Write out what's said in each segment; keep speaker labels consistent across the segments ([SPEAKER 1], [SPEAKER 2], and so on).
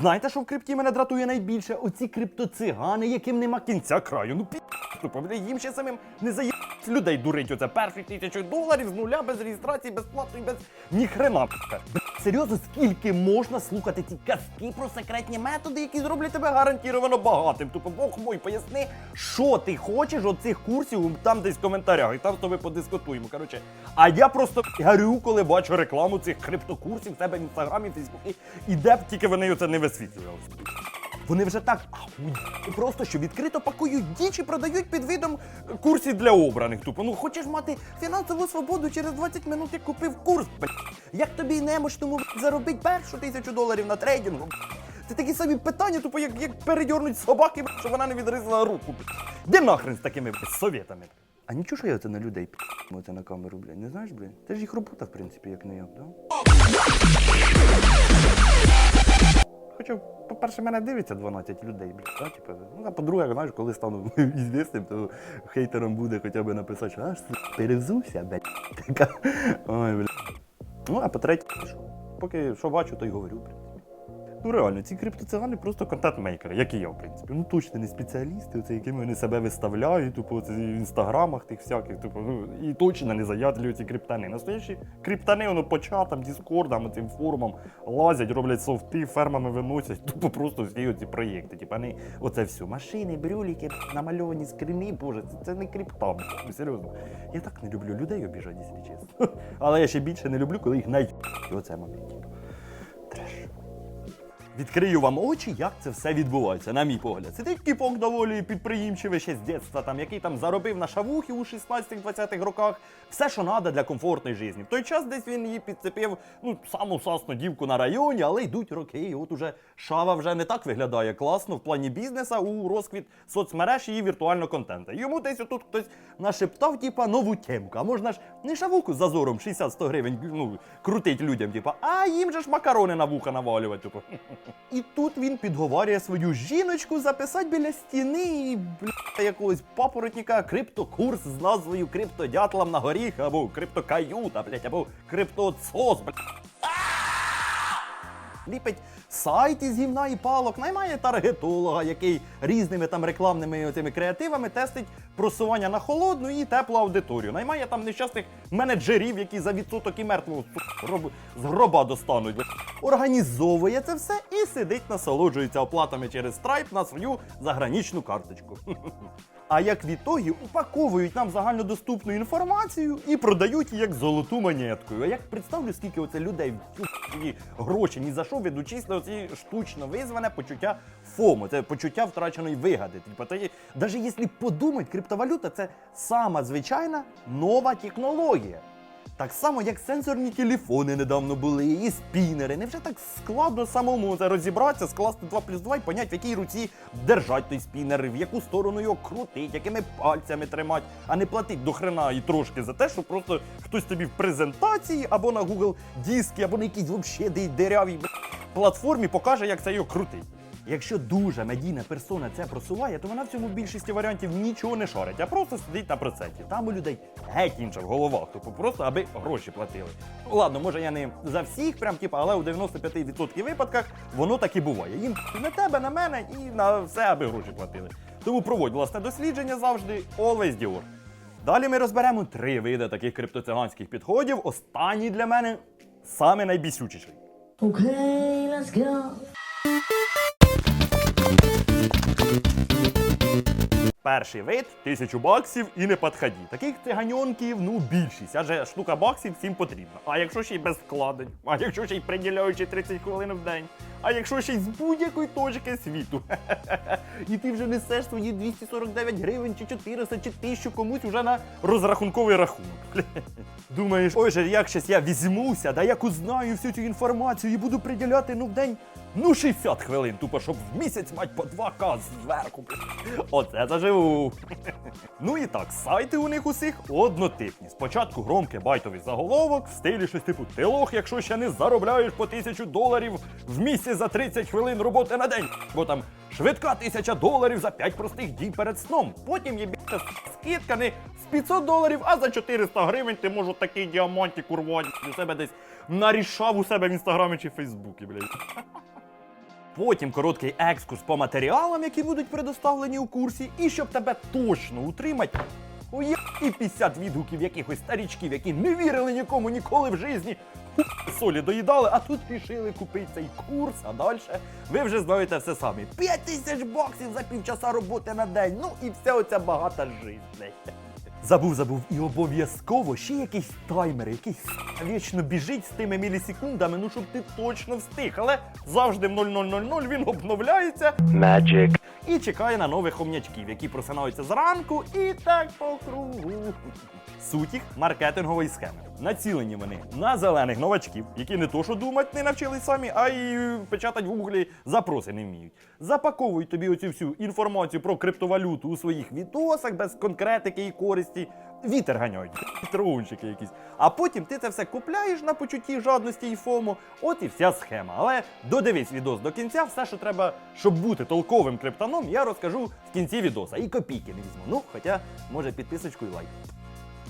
[SPEAKER 1] Знаєте, що в крипті мене дратує найбільше? Оці криптоцигани, яким нема кінця краю. Ну пі їм ще самим не заїб людей дурить. Оце перші тисячу доларів з нуля, без реєстрації, безплатно і без ніхрена. Серйозно, скільки можна слухати ці казки про секретні методи, які зроблять тебе гарантіровано багатим? Тупо, бог мой, поясни, що ти хочеш от цих курсів там десь в коментарях, і там з тобою подискутуємо. Коротше, а я просто гарю, коли бачу рекламу цих криптокурсів в себе в інстаграмі, Фейсбуці, і де б тільки вони оце не висвітлювалися. Вони вже так ахуєнні просто що відкрито пакують діч і продають під видом курсів для обраних. Тупо, ну хочеш мати фінансову свободу через 20 минут, як купив курс. Бля. Як тобі немощному заробити першу тисячу доларів на трейдингу? Це такі самі питання, тупо як, як передьорнуть собаки, бля, щоб вона не відрізала руку. бля. Де нахрен з такими бля, совєтами? А нічого, що я це на людей пі***му це на камеру, блядь, не знаєш, блядь? Це ж їх робота, в принципі, як не я, да? Хоча, по-перше, мене дивиться 12 людей, Бля, типу, ну, а по-друге, знаєш, коли стану ізвісним, то хейтером буде хоча б написати, що аж перевзувся, блядь. Така. Ой, блядь. Ну, а по-третє, що? Поки що бачу, то й говорю, блядь. Ну реально, ці криптоцигани просто контент-мейкери, як і я, в принципі. Ну точно не спеціалісти, оце, якими вони себе виставляють, тупо це в інстаграмах тих всяких, тупо, ну і точно не заядлюю ці криптани. Настоящі криптани, воно по чатам, діскордам, цим форумам лазять, роблять софти, фермами виносять, тупо просто всі ці проєкти. Типа вони оце все. Машини, брюліки, намальовані скрини, боже, це, це не крипта, ну, серйозно. Я так не люблю людей обіжати, якщо чесно. Але я ще більше не люблю, коли їх най... І оце момент. Відкрию вам очі, як це все відбувається, на мій погляд. Сидить кіпок доволі підприємчивий ще з дитинства, там, який там заробив на шавухи у 16-20-х роках. Все, що треба для комфортної житті. В той час десь він її підцепив, ну, саму сасну дівку на районі, але йдуть роки. І от уже шава вже не так виглядає класно в плані бізнеса у розквіт соцмереж і віртуального контенту. Йому десь отут хтось нашептав, типа, нову темку. А можна ж не шавуку з зазором 60-100 гривень ну, крутить людям, типа, а їм же ж макарони на вуха навалювати. Типу. І тут він підговорює свою жіночку записати біля стіни і бля, якогось папоротника криптокурс з назвою Криптодятлам на горіх або криптокаюта, блядь, або криптоцос, блядь. Ліпить сайт із гівна і палок, наймає таргетолога, який різними там рекламними цими креативами тестить просування на холодну і теплу аудиторію. Наймає там нещасних менеджерів, які за відсоток і мертвого з гроба достануть. Організовує це все і сидить, насолоджується оплатами через Stripe на свою заграничну карточку. А як в ітогі упаковують нам загальнодоступну інформацію і продають її як золоту монетку. А як представлю, скільки оце людей ці гроші ні за що ведучись на оці штучно визване почуття ФОМО, це почуття втраченої вигади. Типу, то навіть якщо подумати, криптовалюта це сама звичайна нова технологія. Так само, як сенсорні телефони недавно були, і спінери. Невже так складно самому розібратися, скласти 2 плюс 2 і поняти, в якій руці держать той спінер, в яку сторону його крутить, якими пальцями тримати, а не платить до хрена і трошки за те, що просто хтось тобі в презентації або на Google дискі, або на якійсь взагалі дирявій платформі покаже, як це його крутить. Якщо дуже медійна персона це просуває, то вона в цьому більшості варіантів нічого не шарить, а просто сидить на проценті. Там у людей геть інша в головах, тобто просто аби гроші платили. Ладно, може я не за всіх, прям типу, але у 95% випадках воно так і буває. Їм на тебе, на мене і на все, аби гроші платили. Тому проводь власне дослідження завжди always Dior. Далі ми розберемо три види таких криптоциганських підходів. Останній для мене саме найбісючіший.
[SPEAKER 2] Okay, let's go.
[SPEAKER 1] Перший вид тисячу баксів і не підході. Таких циганьонків, ну більшість, адже штука баксів всім потрібна. А якщо ще й без вкладень, а якщо ще й приділяючи 30 хвилин в день, а якщо ще й з будь-якої точки світу. І ти вже несеш свої 249 гривень чи 400 чи 1000 комусь уже на розрахунковий рахунок. Думаєш, ой же, як щас я візьмуся, да як узнаю всю цю інформацію і буду приділяти ну в день ну 60 хвилин, тупо, щоб в місяць мати по 2К зверху. Оце заживу. Ну і так, сайти у них усіх однотипні. Спочатку громкий байтовий заголовок в стилі щось типу Ти лох, якщо ще не заробляєш по тисячу доларів в місяць за 30 хвилин роботи на день. Бо там швидка тисяча доларів за 5 простих дій перед сном. Потім є більше скидка не з 500 доларів, а за 400 гривень ти можеш такий діамантик урвати у себе десь нарішав у себе в інстаграмі чи фейсбуці, блядь. Потім короткий екскурс по матеріалам, які будуть предоставлені у курсі, і щоб тебе точно утримати. Ує і 50 відгуків якихось старічків, які не вірили нікому ніколи в житті, солі доїдали, а тут рішили купити цей курс, а далі ви вже знаєте все самі. 5 тисяч баксів за півчаса роботи на день. Ну і вся оця багата жизнь. Забув, забув. І обов'язково ще якийсь таймер, якийсь вічно біжить з тими мілісекундами, ну щоб ти точно встиг. Але завжди в 0000 він обновляється
[SPEAKER 3] Magic.
[SPEAKER 1] І чекає на нових хом'ячків, які просинаються зранку і так по кругу. Суть їх маркетингової схеми. Націлені вони на зелених новачків, які не то що думати не навчились самі, а й печатать в гуглі запроси не вміють. Запаковують тобі оцю всю інформацію про криптовалюту у своїх відосах без конкретики і користі. Вітер ганяють, трунчики якісь. А потім ти це все купляєш на почутті жадності і фому. От і вся схема. Але додивись відос до кінця, все, що треба, щоб бути толковим криптоном, я розкажу в кінці відоса. І копійки не візьму. Ну, хоча, може, підписочку і лайк.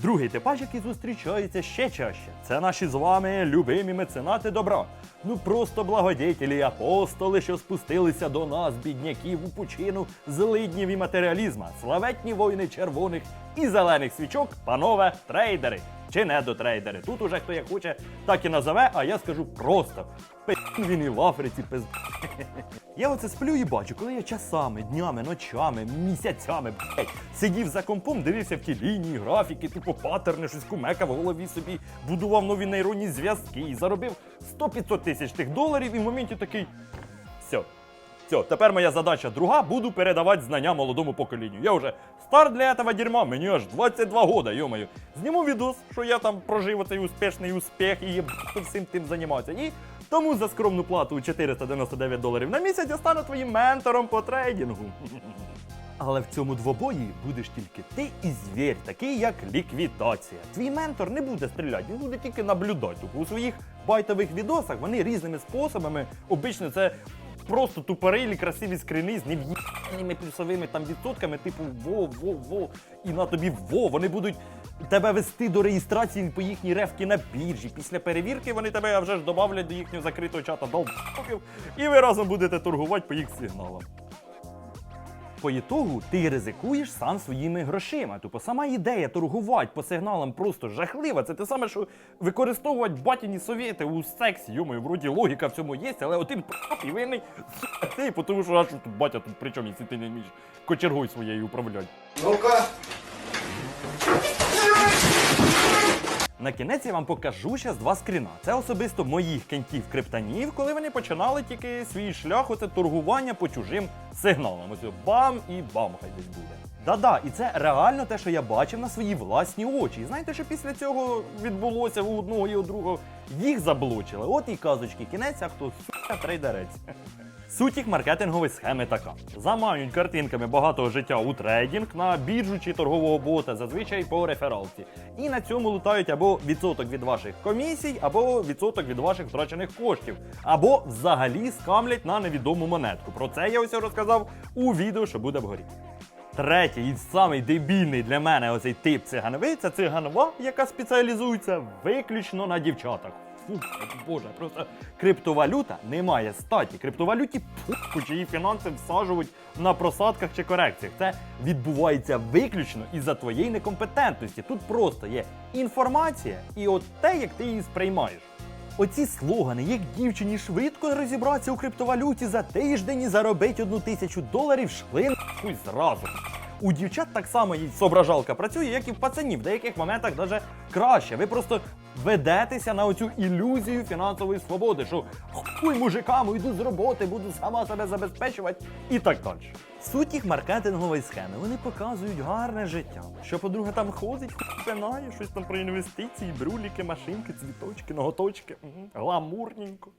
[SPEAKER 1] Другий типаж, який зустрічається ще чаще, це наші з вами любимі меценати добра. Ну просто благодетелі, апостоли, що спустилися до нас, бідняків, у пучину злиднів і матеріалізма, славетні воїни червоних і зелених свічок, панове трейдери чи недотрейдери. Тут уже хто як хоче, так і назове, а я скажу просто. Він і в Африці пиз. Я оце сплю і бачу, коли я часами, днями, ночами, місяцями блядь, сидів за компом, дивився в ті лінії, графіки, типу паттерни, щось кумека в голові собі, будував нові нейронні зв'язки і заробив 100-500 тисяч тих доларів, і в моменті такий. Все. Все, тепер моя задача друга, буду передавати знання молодому поколінню. Я вже стар для этого дерьма, мені аж 22 года, йомаю. Зніму відос, що я там прожив оцей успішний успіх і всім тим займатися. І тому за скромну плату у 499 доларів на місяць я стану твоїм ментором по трейдингу. Але в цьому двобої будеш тільки ти і звір, такий як ліквідація. Твій ментор не буде стріляти, він буде тільки наблюдати. У своїх байтових відосах вони різними способами, обично це просто тупорилі, красиві скрини з нев'їбаними плюсовими там відсотками, типу во, во, во, і на тобі во. Вони будуть тебе вести до реєстрації по їхній ревки на біржі. Після перевірки вони тебе вже ж добавлять до їхнього закритого чата долбоків, і ви разом будете торгувати по їх сигналам. По ітогу ти ризикуєш сам своїми грошима. Тупо сама ідея торгувати по сигналам просто жахлива. Це те саме, що використовувати батіні совєти у сексі. Йомою, вроді логіка в цьому є, але п*** і винний ти, тому що аж тут батя тут при чому, якщо ти не вмієш кочергою своєю управляти.
[SPEAKER 4] Ну-ка,
[SPEAKER 1] На кінець я вам покажу ще два скріна. Це особисто моїх кентів криптанів, коли вони починали тільки свій шлях, оце торгування по чужим сигналам. Ось бам і бам, хай десь буде. Да-да, і це реально те, що я бачив на свої власні очі. І знаєте, що після цього відбулося у одного і у другого? Їх заблочили. От і казочки, кінець, а хто сука трейдерець. Суть їх маркетингової схеми така: заманюють картинками багатого життя у трейдинг на біржу чи торгового бота, зазвичай по рефералці. І на цьому лутають або відсоток від ваших комісій, або відсоток від ваших втрачених коштів, або взагалі скамлять на невідому монетку. Про це я ось розказав у відео, що буде вгорі. Третій і самий дебільний для мене оцей тип цигановий це циганова, яка спеціалізується виключно на дівчатах. Фу, боже, просто криптовалюта не має статі. Криптовалюті пуху, чи її фінанси всаджують на просадках чи корекціях. Це відбувається виключно із-за твоєї некомпетентності. Тут просто є інформація і от те, як ти її сприймаєш. Оці слогани, як дівчині швидко розібратися у криптовалюті за тиждень і заробити одну тисячу доларів, шли нахуй зразу. У дівчат так само і соображалка працює, як і в пацанів, в деяких моментах навіть краще. Ви просто ведетеся на оцю ілюзію фінансової свободи, що хуй мужикам, йду з роботи, буду сама себе забезпечувати і так далі. Суть їх маркетингової схеми. Вони показують гарне життя. Що подруга там ходить, пинає, щось там про інвестиції, бруліки, машинки, цвіточки, ноготочки. Гламурненько.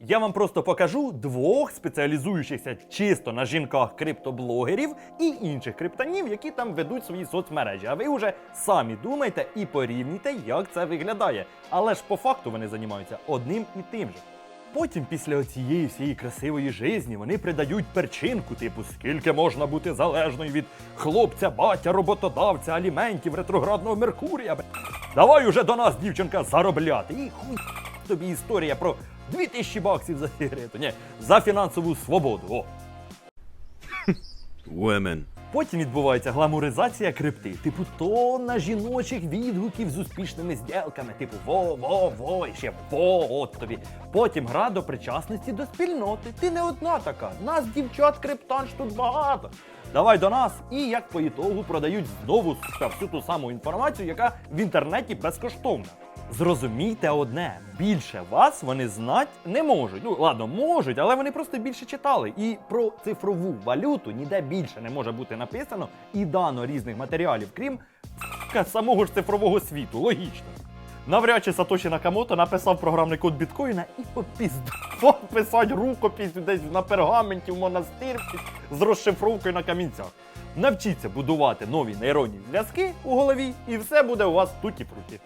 [SPEAKER 1] Я вам просто покажу двох спеціалізуючихся чисто на жінках криптоблогерів і інших криптонів, які там ведуть свої соцмережі. А ви вже самі думайте і порівнюйте, як це виглядає. Але ж по факту вони займаються одним і тим же. Потім, після цієї всієї красивої жизні, вони придають перчинку, типу, скільки можна бути залежною від хлопця, батя, роботодавця, аліментів, ретроградного Меркурія. Давай уже до нас, дівчинка, заробляти. І хуй тобі історія про 2000 баксів за сигарету. Ні, за фінансову свободу. О.
[SPEAKER 3] Women.
[SPEAKER 1] Потім відбувається гламуризація крипти, типу тонна жіночих відгуків з успішними зділками, типу во, во, во, і ще во, от тобі. Потім гра до причасності до спільноти. Ти не одна така. Нас, дівчат, криптанш тут багато. Давай до нас. І як по ітогу продають знову всю ту саму інформацію, яка в інтернеті безкоштовна. Зрозумійте одне, більше вас вони знати не можуть. Ну ладно, можуть, але вони просто більше читали. І про цифрову валюту ніде більше не може бути написано і дано різних матеріалів, крім самого ж цифрового світу. Логічно. Навряд чи Сатоші Накамото написав програмний код біткоїна і попіздував писати рукопись десь на пергаменті в монастир з розшифровкою на камінцях. Навчіться будувати нові нейронні зв'язки у голові, і все буде у вас туті-фруті.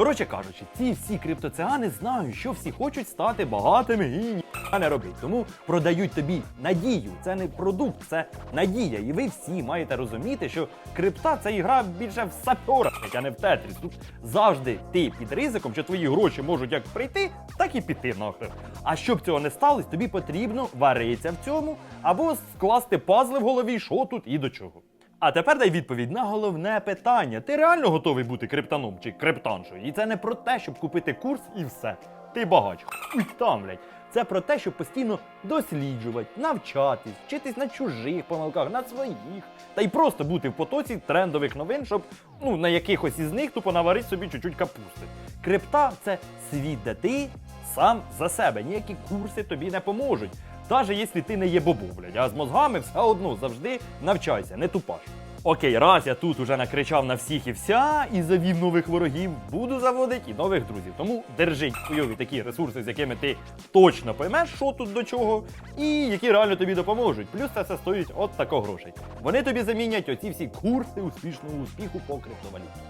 [SPEAKER 1] Коротше кажучи, ці всі криптоціани знають, що всі хочуть стати багатими і ніхто не робить. Тому продають тобі надію. Це не продукт, це надія. І ви всі маєте розуміти, що крипта це ігра більше в сапера, а не в тетріс. Тут завжди ти під ризиком, що твої гроші можуть як прийти, так і піти нахер. А щоб цього не сталося, тобі потрібно варитися в цьому або скласти пазли в голові, що тут і до чого. А тепер дай відповідь на головне питання. Ти реально готовий бути криптаном чи криптаншою? І це не про те, щоб купити курс і все. Ти багач. Хуй там, блядь. Це про те, щоб постійно досліджувати, навчатись, вчитись на чужих помилках, на своїх. Та й просто бути в потоці трендових новин, щоб ну, на якихось із них тупо наварити собі чуть-чуть капусти. Крипта це світ, де ти сам за себе. Ніякі курси тобі не поможуть. Навіть якщо ти не є бобу, блядь, а з мозгами все одно завжди навчайся, не тупаш. Окей, раз я тут уже накричав на всіх і вся і завів нових ворогів, буду заводити і нових друзів. Тому держи хуйові такі ресурси, з якими ти точно поймеш, що тут до чого, і які реально тобі допоможуть. Плюс це все стоїть от тако грошей. Вони тобі замінять оці всі курси успішного успіху по криптовалюті.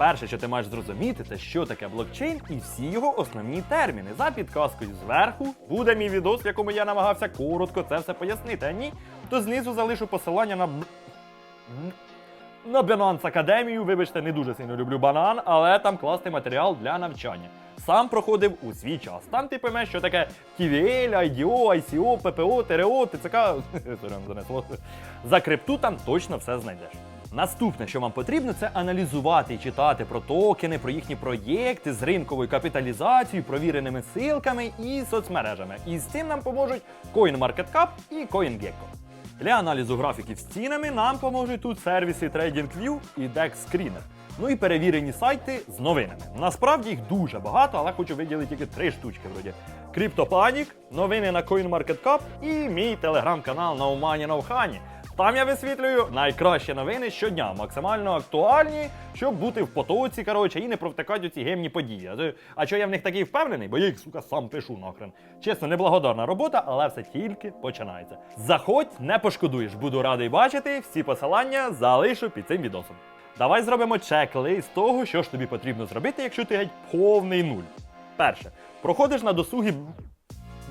[SPEAKER 1] Перше, що ти маєш зрозуміти, це що таке блокчейн і всі його основні терміни. За підказкою зверху буде мій відос, в якому я намагався коротко це все пояснити. А ні, то знизу залишу посилання на на Binance Академію. Вибачте, не дуже сильно люблю банан, але там класний матеріал для навчання. Сам проходив у свій час. Там ти поймеш, що таке TVL, IDO, ICO, PPO, ТРО, ТЦК. За крипту там точно все знайдеш. Наступне, що вам потрібно, це аналізувати і читати про токени, про їхні проєкти з ринковою капіталізацією, провіреними силками і соцмережами. І з цим нам поможуть CoinMarketCap і CoinGecko. Для аналізу графіків з цінами нам поможуть тут сервіси TradingView і DexScreener. Ну і перевірені сайти з новинами. Насправді їх дуже багато, але хочу виділити тільки три штучки вроді. CryptoPanic, новини на CoinMarketCap і мій телеграм-канал на Умані Навхані. Там я висвітлюю найкращі новини щодня, максимально актуальні, щоб бути в потоці, коротше, і не провтикати ці гемні події. А що я в них такий впевнений, бо я їх, сука, сам пишу нахрен. Чесно, неблагодарна робота, але все тільки починається. Заходь, не пошкодуєш, буду радий бачити. Всі посилання залишу під цим відосом. Давай зробимо чек-лист того, що ж тобі потрібно зробити, якщо ти геть повний нуль. Перше, проходиш на досуги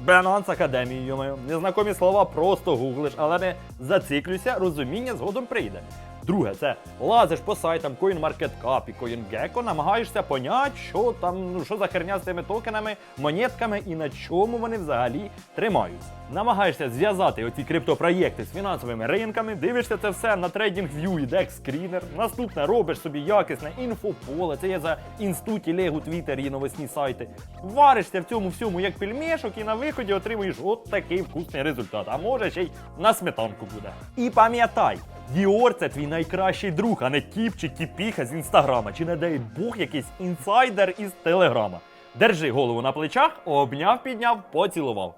[SPEAKER 1] Binance Академії, йомаю. Незнакомі слова просто гуглиш, але не зациклюйся, розуміння згодом прийде. Друге, це лазиш по сайтам CoinMarketCap і CoinGecko, намагаєшся поняти, що там, ну що за херня з тими токенами, монетками і на чому вони взагалі тримаються. Намагаєшся зв'язати оці криптопроєкти з фінансовими ринками, дивишся це все на TradingView і DexScreener. Наступне робиш собі якісне інфополе, це є за інстуті, Легу, Твіттер і новосні сайти. Варишся в цьому всьому як пельмешок і на виході отримуєш от такий вкусний результат. А може ще й на сметанку буде. І пам'ятай, Діор це твій найкращий друг, а не тіп чи тіпіха з інстаграма, чи не дай Бог якийсь інсайдер із телеграма. Держи голову на плечах, обняв, підняв, поцілував.